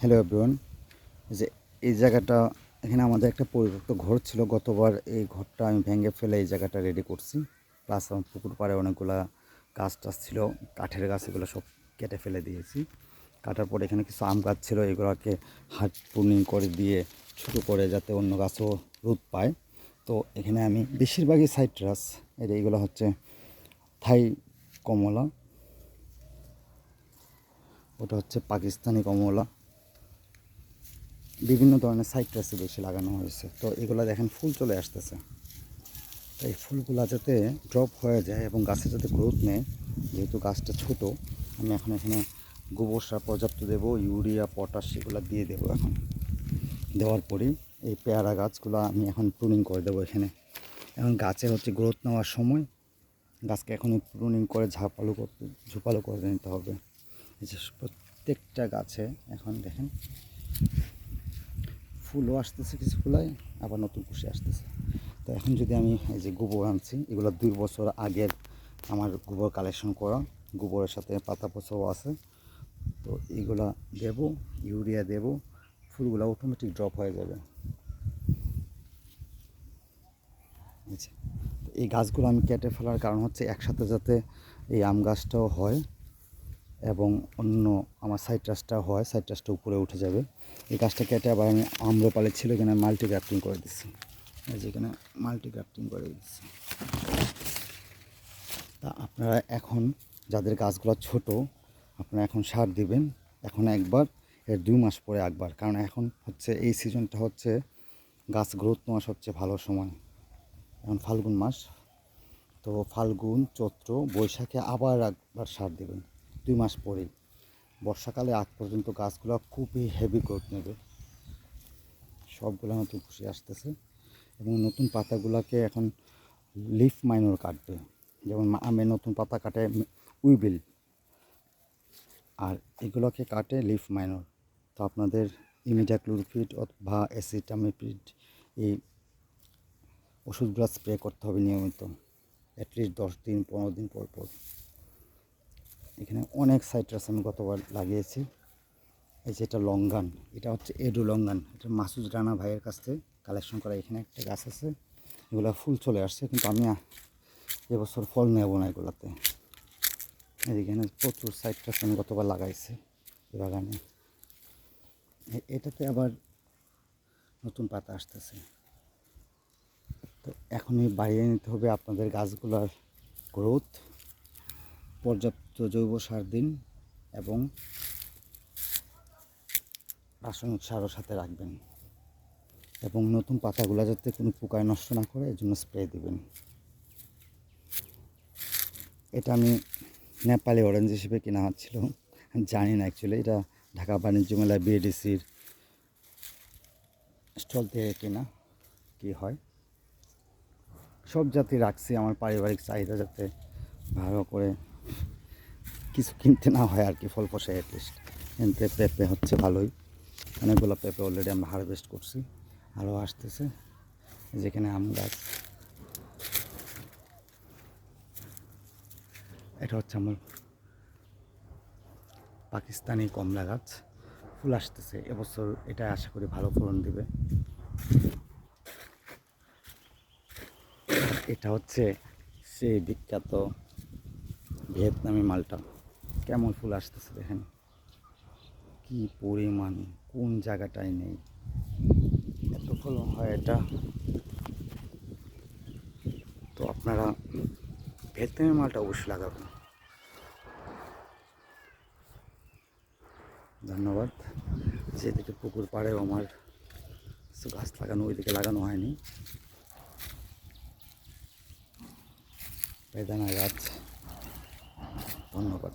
Hello everyone যে, এই জায়গাটা, এখানে আমাদের একটা পরিত্যক্ত ঘর ছিল। গতবার এই ঘরটা আমি ভেঙে ফেলে এই জায়গাটা রেডি করছি। প্লাস আমার পুকুর পাড়ে অনেকগুলা গাছ টাছ ছিল। কাঠের গাছ, এগুলো সব কেটে ফেলে দিয়েছি। কাটার পরে এখানে কিছু আম গাছ ছিল। এগুলোকে হাট পুর্নিং করে দিয়ে ছোটো করে যাতে অন্য গাছও রোদ পায়। তো এখানে আমি বেশিরভাগই সাইট্রাস। যে এইগুলো হচ্ছে থাই কমলা। ওটা হচ্ছে পাকিস্তানি কমলা। বিভিন্ন ধরনের সাইট্রাসই বেশি লাগানো হয়েছে। তো এগুলো দেখেন ফুল চলে আসতেছে। তো এই ফুলগুলো যাতে ড্রপ হয়ে যায় এবং গাছে যাতে গ্রোথ নেয়, যেহেতু গাছটা ছোট, আমি এখন এখানে গোবর সার পর্যাপ্ত দেবো, ইউরিয়া, পটাশ সেগুলো দিয়ে দেবো এখন। দেওয়ার পরেই এই পেয়ারা গাছগুলো আমি এখন প্রুনিং করে দেবো এখানে। এখন গাছের হচ্ছে গ্রোথ নেওয়ার সময় গাছকে এখন প্রুনিং করে ঝাপালো করতে, ঝোপালো করে নিতে হবে। প্রত্যেকটা গাছে এখন দেখেন ফুলও আসতেছে কিছু ফুলায়, আবার নতুন কুশি আসতেছে। তো এখন যদি আমি এই যে গোবর আনছি, এগুলো দুই বছর আগের আমার গোবর কালেকশন করা, গোবরের সাথে পাতা পচাও আছে। তো এইগুলা দেব, ইউরিয়া দেব, ফুলগুলো অটোমেটিক ড্রপ হয়ে যাবে। এই গাছগুলো আমি কেটে ফেলার কারণ হচ্ছে একসাথে যাতে এই আম গাছটাও হয়। এবং অন্য আমার সাইট্রাসটা হয় সাইট্রাসটা উপরে উঠে যাবে। এই গাছটা কেটে আবার আমি আম্রপালি ছিল এখানে মাল্টি গ্রাফটিং করে দিচ্ছি এই যে এখানে মাল্টি গ্রাফটিং করে দিচ্ছি তা আপনারা এখন যাদের গাছগুলো ছোট, আপনারা এখন সার দিবেন। এখন একবার, এর দুই মাস পরে একবার। কারণ এখন হচ্ছে, এই সিজনটা হচ্ছে গাছ গ্রোথ নেওয়া সবচেয়ে ভালো সময়। এখন ফাল্গুন মাস। তো ফাল্গুন, চৈত্র, বৈশাখে আবার একবার সার দেবেন। দুই মাস পরেই। বর্ষাকালে আগ পর্যন্ত গাছগুলো খুবই হেভি গ্রোথ নেবে। সবগুলো নতুন খুশি আসতেছে এবং নতুন পাতাগুলোকে এখন লিফ মাইনর কাটবে। যেমন আমের নতুন পাতা কাটে উইবিল। আর এগুলোকে কাটে লিফ মাইনর তো আপনাদের ইমিডাক্লোরফিড বা অ্যাসিটামিপিড এই ওষুধগুলো স্প্রে করতে হবে নিয়মিত। অ্যাটলিস্ট দশ দিন, পনেরো দিন পর পর। এখানে অনেক সাইট্রাস আমি গতবার লাগিয়েছি। এই যে এটা লঙ্গান, এটা হচ্ছে এডু লঙ্গান, এটা মাসুদ রানা ভাইয়ের কাছ থেকে কালেকশন করা এখানে একটা গাছ আছে। এগুলো ফুল চলে আসছে, কিন্তু আমি এবছর ফল নেব না এগুলোতে। এখানে প্রচুর সাইট্রাস আমি গতবার লাগাইছি এই বাগানে। এটাতে আবার নতুন পাতা আসতেছে। তো এখনই বাড়িয়ে নিতে হবে আপনাদের গাছগুলোর গ্রোথ পর্যাপ্ত জৈব সার দিন এবং রাসায়নিক সারও সাথে রাখবেন এবং নতুন পাতাগুলো যাতে কোনো পোকায় নষ্ট না করে এর জন্য স্প্রে দিবেন। এটা আমি নেপালি অরেঞ্জ হিসেবে কেনা হচ্ছিল জানি না অ্যাকচুয়ালি এটা ঢাকা বাণিজ্য মেলায় বিএডিসির স্টল থেকে কেনা, কি হয়। সব জাতি রাখছি, আমার পারিবারিক চাহিদা যাতে ভালো করে কিছু কিনতে না হয় আর কি, ফল পশায় অ্যাটলিস্ট কিনতে পেঁপে হচ্ছে ভালোই। অনেকগুলো পেঁপে অলরেডি আমরা হারভেস্ট করছি। আরও আসতেছে। যেখানে আম গাছ। এটা হচ্ছে আমার পাকিস্তানি কমলা গাছ। ফুল আসতেছে। এবছর এটা আশা করি ভালো ফলন দিবে। এটা হচ্ছে সেই বিখ্যাত ভিয়েতনামি মালটা। কেমন ফুল আসতেছে দেখেন। কি পরিমাণ, কোন জায়গাটায় নেই। এত ফলন হয় এটা। তো আপনারা ভিয়েতনামি মালটা অবশ্যই লাগাবেন। ধন্যবাদ। যেদিকে পুকুর পাড়েও আমার গাছ লাগানো, ওইদিকে লাগানো হয়নি। বেদানা গাছ। ধন্যবাদ।